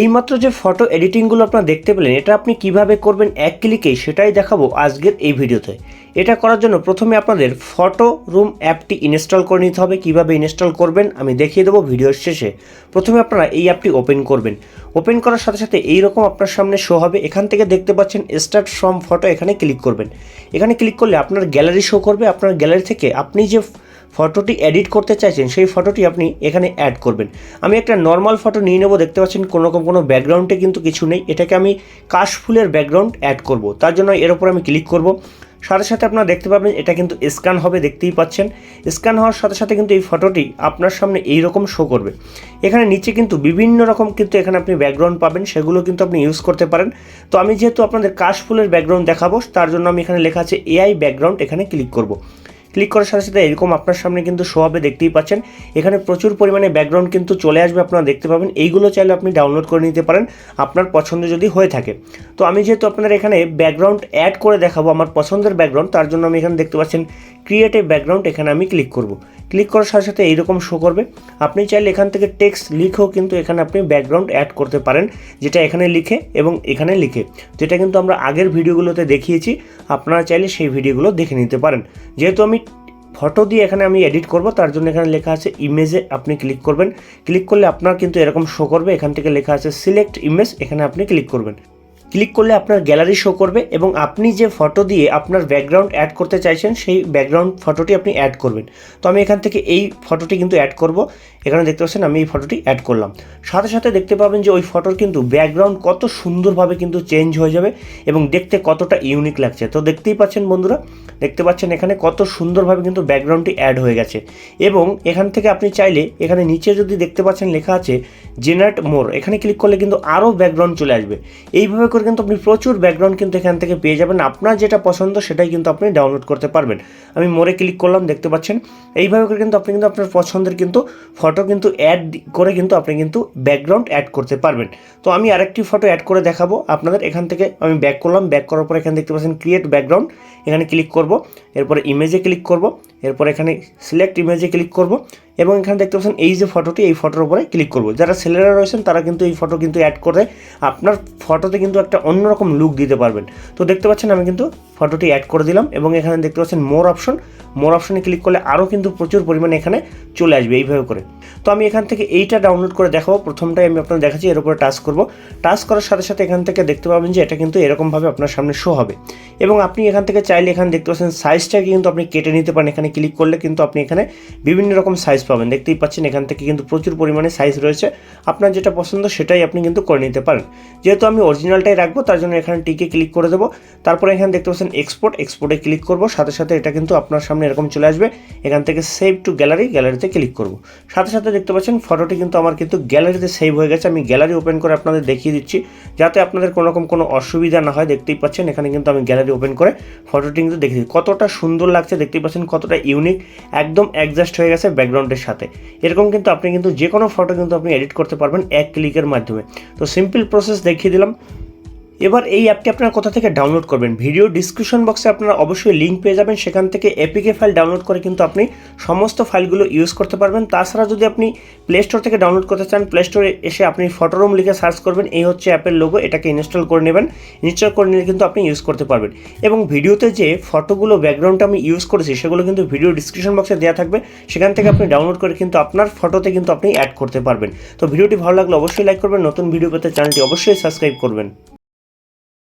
এইমাত্র যে ফটো এডিটিংগুলো আপনারা দেখতে পেলেন, এটা আপনি কীভাবে করবেন এক ক্লিকেই সেটাই দেখাবো আজকের এই ভিডিওতে। এটা করার জন্য প্রথমে আপনাদের ফটো রুম অ্যাপটি ইনস্টল করে নিতে হবে। কীভাবে ইনস্টল করবেন আমি দেখিয়ে দেবো ভিডিওর শেষে। প্রথমে আপনারা এই অ্যাপটি ওপেন করবেন। ওপেন করার সাথে সাথে এইরকম আপনার সামনে শো হবে। এখান থেকে দেখতে পাচ্ছেন স্টার্ট ফ্রম ফটো এখানে ক্লিক করবেন। এখানে ক্লিক করলে আপনার গ্যালারি শো করবে। আপনার গ্যালারি থেকে আপনি যে ফটোটি এডিট করতে চাইছেন, সেই ফটোটি আপনি এখানে অ্যাড করবেন। আমি একটা নর্মাল ফটো নিয়ে নেব, দেখতে পাচ্ছেন কোনো রকম কোনো ব্যাকগ্রাউন্ডে কিন্তু কিছু নেই। এটাকে আমি কাশফুলের ব্যাকগ্রাউন্ড অ্যাড করব। তার জন্য এর ওপর আমি ক্লিক করব। সাথে সাথে আপনারা দেখতে পাবেন, এটা কিন্তু স্ক্যান হবে, দেখতেই পাচ্ছেন। স্ক্যান হওয়ার সাথে সাথে কিন্তু এই ফটোটি আপনার সামনে এই রকম শো করবে। এখানে নিচে কিন্তু বিভিন্ন রকম কিন্তু এখানে আপনি ব্যাকগ্রাউন্ড পাবেন, সেগুলো কিন্তু আপনি ইউজ করতে পারেন। তো আমি যেহেতু আপনাদের কাশফুলের ব্যাকগ্রাউন্ড দেখাবো, তার জন্য আমি এখানে লেখা আছে এআই ব্যাকগ্রাউন্ড এখানে ক্লিক করব। ক্লিক করার সাথে সাথে এরকম আপনার সামনে কিন্তু শো হবে দেখতেই পাচ্ছেন। এখানে প্রচুর পরিমাণে ব্যাকগ্রাউন্ড কিন্তু চলে আসবে, আপনারা দেখতে পাবেন। এইগুলো চাইলে আপনি ডাউনলোড করে নিতে পারেন, আপনার পছন্দ যদি হয়ে থাকে। তো আমি যেহেতু আপনাদের এখানে ব্যাকগ্রাউন্ড অ্যাড করে দেখাবো, আমার পছন্দের ব্যাকগ্রাউন্ড তার জন্য আমি এখানে দেখতে পাচ্ছেন ক্রিয়েট এ ব্যাকগ্রাউন্ড এখানে আমি ক্লিক করব। ক্লিক করার সাথে সাথে এইরকম শো করবে। আপনি চাইলে এখান থেকে টেক্সট লিখেও কিন্তু এখানে আপনি ব্যাকগ্রাউন্ড অ্যাড করতে পারেন, যেটা এখানে লিখে এবং এখানে লিখে। যেটা কিন্তু আমরা আগের ভিডিওগুলোতে দেখিয়েছি, আপনারা চাইলে সেই ভিডিওগুলো দেখে নিতে পারেন। যেহেতু আমি ফটো দিয়ে এখানে আমি এডিট করব, তার জন্য এখানে লেখা আছে ইমেজে আপনি ক্লিক করবেন। ক্লিক করলে আপনার কিন্তু এরকম শো করবে, এখান থেকে লেখা আছে সিলেক্ট ইমেজ এখানে আপনি ক্লিক করবেন। ক্লিক করলে আপনার গ্যালারি শো করবে এবং আপনি যে ফটো দিয়ে আপনার ব্যাকগ্রাউন্ড অ্যাড করতে চাইছেন, সেই ব্যাকগ্রাউন্ড ফটোটি আপনি অ্যাড করবেন। তো আমি এখান থেকে এই ফটোটি কিন্তু অ্যাড করব। এখানে দেখতে পাচ্ছেন আমি এই ফটোটি অ্যাড করলাম। সাথে সাথে দেখতে পাবেন যে ওই ফটোর কিন্তু ব্যাকগ্রাউন্ড কত সুন্দরভাবে কিন্তু চেঞ্জ হয়ে যাবে এবং দেখতে কতটা ইউনিক লাগছে। তো দেখতেই পাচ্ছেন বন্ধুরা, দেখতে পাচ্ছেন এখানে কত সুন্দরভাবে কিন্তু ব্যাকগ্রাউন্ডটি অ্যাড হয়ে গেছে। এবং এখান থেকে আপনি চাইলে এখানে নিচে যদি দেখতে পাচ্ছেন লেখা আছে জেনারেট মোর এখানে ক্লিক করলে কিন্তু আরও ব্যাকগ্রাউন্ড চলে আসবে। এইভাবে করে কিন্তু আপনি প্রচুর ব্যাকগ্রাউন্ড কিন্তু এখান থেকে পেয়ে যাবেন। আপনার যেটা পছন্দ সেটাই কিন্তু আপনি ডাউনলোড করতে পারবেন। আমি মোরে ক্লিক করলাম, দেখতে পাচ্ছেন? এইভাবে করে কিন্তু আপনি কিন্তু আপনার পছন্দের কিন্তু ফটো কিন্তু অ্যাড করে কিন্তু আপনি কিন্তু ব্যাকগ্রাউন্ড অ্যাড করতে পারবেন। তো আমি আরেকটি ফটো অ্যাড করে দেখাবো আপনাদের। এখান থেকে আমি ব্যাক করলাম। ব্যাক করার পর এখানে দেখতে পাচ্ছেন ক্রিয়েট ব্যাকগ্রাউন্ড এখানে ক্লিক করব। এরপরে ইমেজে ক্লিক করব। এরপর এখানে সিলেক্ট ইমেজে ক্লিক করব। এবং এখানে দেখতে পাচ্ছেন, এই যে ফটোটি এই ফটোর উপরে ক্লিক করব। যারা ছেলেরা রয়েছেন, তারা কিন্তু এই ফটো কিন্তু অ্যাড করে আপনার ফটোতে কিন্তু একটা অন্যরকম লুক দিতে পারবেন। তো দেখতে পাচ্ছেন, আমি কিন্তু ফটোটি অ্যাড করে দিলাম এবং এখানে দেখতে পাচ্ছেন মোর অপশন মোর অপশনে ক্লিক করলে আরও কিন্তু প্রচুর পরিমাণে এখানে চলে আসবে এইভাবে করে। তো আমি এখান থেকে এইটা ডাউনলোড করে দেখাবো। প্রথমটাই আমি আপনার দেখাচ্ছি, এর উপরে টাচ করব। টাচ করার সাথে সাথে এখান থেকে দেখতে পাবেন যে এটা কিন্তু এরকমভাবে আপনার সামনে শো হবে। এবং আপনি এখান থেকে চাইলে এখানে দেখতে পাচ্ছেন সাইজটাকে কিন্তু আপনি কেটে নিতে পারেন। এখানে ক্লিক করলে কিন্তু আপনি এখানে বিভিন্ন রকম সাইজ পাবেন। দেখতেই পাচ্ছেন এখান থেকে কিন্তু প্রচুর পরিমাণে সাইজ রয়েছে। আপনার যেটা পছন্দ সেটাই আপনি কিন্তু করে নিতে পারেন। যেহেতু আমি অরিজিনালটাই রাখব, তার জন্য এখানে টিকে ক্লিক করে দেবো। তারপরে এখানে দেখতে পাচ্ছেন এক্সপোর্ট এক্সপোর্টে ক্লিক করব। সাথে সাথে এটা কিন্তু আপনার সামনে এরকম চলে আসবে। এখান থেকে সেভ টু গ্যালারি গ্যালারিতে ক্লিক করব। সাথে সাথে দেখতে পাচ্ছেন ফটোটি কিন্তু আমার কিন্তু গ্যালারিতে সেভ হয়ে গেছে। আমি গ্যালারি ওপেন করে আপনাদের দেখিয়ে দিচ্ছি। যাতে আপনাদের কোনো রকম কোনো অসুবিধা না হয়, দেখতেই পাচ্ছেন এখানে কিন্তু আমি গ্যালারি ওপেন করে ফটোটি কিন্তু দিচ্ছি। কতটা সুন্দর লাগছে, দেখতেই পাচ্ছেন কতটা ইউনিক একদম অ্যাডজাস্ট হয়ে গেছে ব্যাকগ্রাউন্ডের সাথে। এরকম কিন্তু আপনি কিন্তু যে কোনো ফটো কিন্তু আপনি এডিট করতে পারবেন এক ক্লিকের মাধ্যমে। তো সিম্পল প্রসেস দেখিয়ে দিলাম। এবার এই অ্যাপটি আপনারা কোথা থেকে ডাউনলোড করবেন? ভিডিও ডিসক্রিপশন বক্সে আপনারা অবশ্যই লিঙ্ক পেয়ে যাবেন। সেখান থেকে এপিকে ফাইল ডাউনলোড করে কিন্তু আপনি সমস্ত ফাইলগুলো ইউজ করতে পারবেন। তাছাড়া যদি আপনি প্লে স্টোর থেকে ডাউনলোড করতে চান প্লে স্টোরে এসে আপনি ফটোরুম লিখে সার্চ করবেন। এই হচ্ছে অ্যাপের লোগো এটাকে ইনস্টল করে নেবেন। ইনস্টল করে নিলে কিন্তু আপনি ইউজ করতে পারবেন। এবং ভিডিওতে যে ফটোগুলো ব্যাকগ্রাউন্ডটা আমি ইউজ করেছি, সেগুলো কিন্তু ভিডিও ডিসক্রিপশন বক্সে দেওয়া থাকবে। সেখান থেকে আপনি ডাউনলোড করে কিন্তু আপনার ফটোতে কিন্তু আপনি অ্যাড করতে পারবেন। তো ভিডিওটি ভালো লাগলে অবশ্যই লাইক করবেন। নতুন ভিডিও পেতে চ্যানেলটি অবশ্যই সাবস্ক্রাইব করবেন।